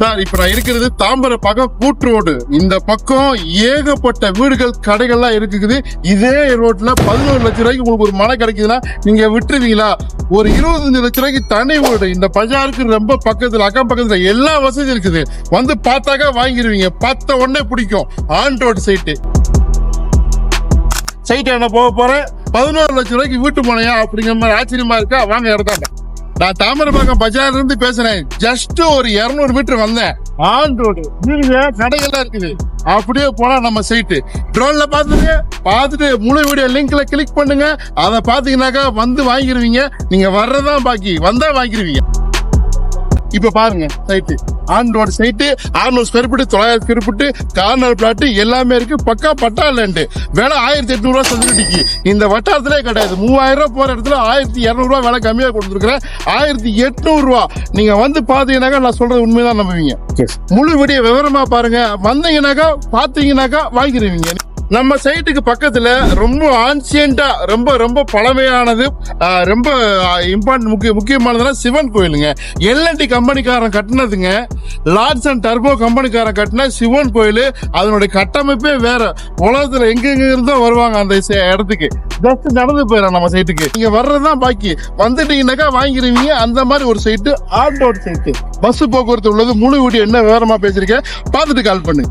Sir இப்ப நான் இருக்கிறது தாம்பரம் பக்கம் கூட்டு ரோடு. இந்த பக்கம் ஏகப்பட்ட வீடுகள் கடைகள்லாம் இருக்குது. இதே ரோட்ல பதினோரு லட்சம் ரூபாய்க்கு உங்களுக்கு ஒரு மழை கிடைக்குதுன்னா நீங்க விட்டுருவீங்களா? ஒரு இருபத்தஞ்சு லட்சம் ரூபாய்க்கு தனி வீடு. இந்த பஜாருக்கு ரொம்ப பக்கத்துல அக்கம் பக்கத்துல எல்லா வசதியும் இருக்குது. வந்து பார்த்தாக்கா வாங்கிடுவீங்க பார்த்த உடனே பிடிக்கும். ஆன் ரோடு சைட்டு சைட்டு என்ன போக போறேன் பதினோரு லட்சம் ரூபாய்க்கு வீட்டு போனையா அப்படிங்கிற மாதிரி ஆச்சரியமா இருக்கா? வாங்க இடத்தாண்ட நான் தாமிரபாக்கம் பஜார்ல இருந்து பேசுறேன் ஜஸ்ட் ஒரு 200 மீட்டர் வந்தேன். ஆன் ரோடு கடைகள்லாம் இருக்குது. அப்படியே போனா நம்ம சைட்டு ட்ரோன்ல பாத்துட்டு பார்த்துட்டு முழு வீடியோ லிங்க்ல கிளிக் பண்ணுங்க. அதை பாத்தீங்கன்னாக்கா வந்து வாங்கிடுவீங்க நீங்க வர்றதான் பாக்கி. வந்தா வாங்கிடுவீங்க இப்ப பாருங்க சைட்டு ஆன் ரோடு சைட்டு அறுநூறு ஸ்கொயர் ஃபீட் தொள்ளாயிரம் ஸ்கொயர் ஃபீட் கார்னர் பிளாட் எல்லாமே இருக்கு. பக்கா பட்டா லேண்டு விலை ஆயிரத்தி எட்நூறு ரூபா சதுரடிக்கு இந்த வட்டாரத்திலே கிடையாது. மூவாயிரம் ரூபாய் போற இடத்துல ஆயிரத்தி இருநூறு ரூபா விலை கம்மியா கொடுத்துருக்கிறேன். ஆயிரத்தி எட்நூறு ரூபா. நீங்க வந்து பாத்தீங்கன்னாக்கா நான் சொல்றது உண்மைதான் நம்புவீங்க. முழு வீடியோ விவரமா பாருங்க. வந்தீங்கன்னாக்கா பாத்தீங்கன்னாக்கா வாங்கிடுவீங்க நம்ம சைட்டுக்கு பக்கத்துல ரொம்ப ஆன்சியண்டா ரொம்ப ரொம்ப பழமையானது ரொம்ப இம்பார்ட்டன்ட் முக்கிய முக்கியமானதுனா சிவன் கோயிலுங்க. எல்என்டி கம்பெனிக்காரன் கட்டினதுங்க. லார்ட்ஸ் அண்ட் டர்போ கம்பெனிக்காரன் கட்டின சிவன் கோயில். அதனுடைய கட்டமைப்பே வேற. உலகத்துல எங்கெங்க இருந்தோ வருவாங்க அந்த சே- இடத்துக்கு. ஜஸ்ட் நடந்து போயிடலாம் நம்ம சைட்டுக்கு. நீங்க வர்றதுதான் பாக்கி. வந்துட்டீங்கன்னாக்கா வாங்கிடுவீங்க அந்த மாதிரி ஒரு site on out site. Bus போக்குவரத்து உள்ளது. முழு வீடு என்ன விவரமா பேசிருக்கேன் பார்த்துட்டு கால் பண்ணு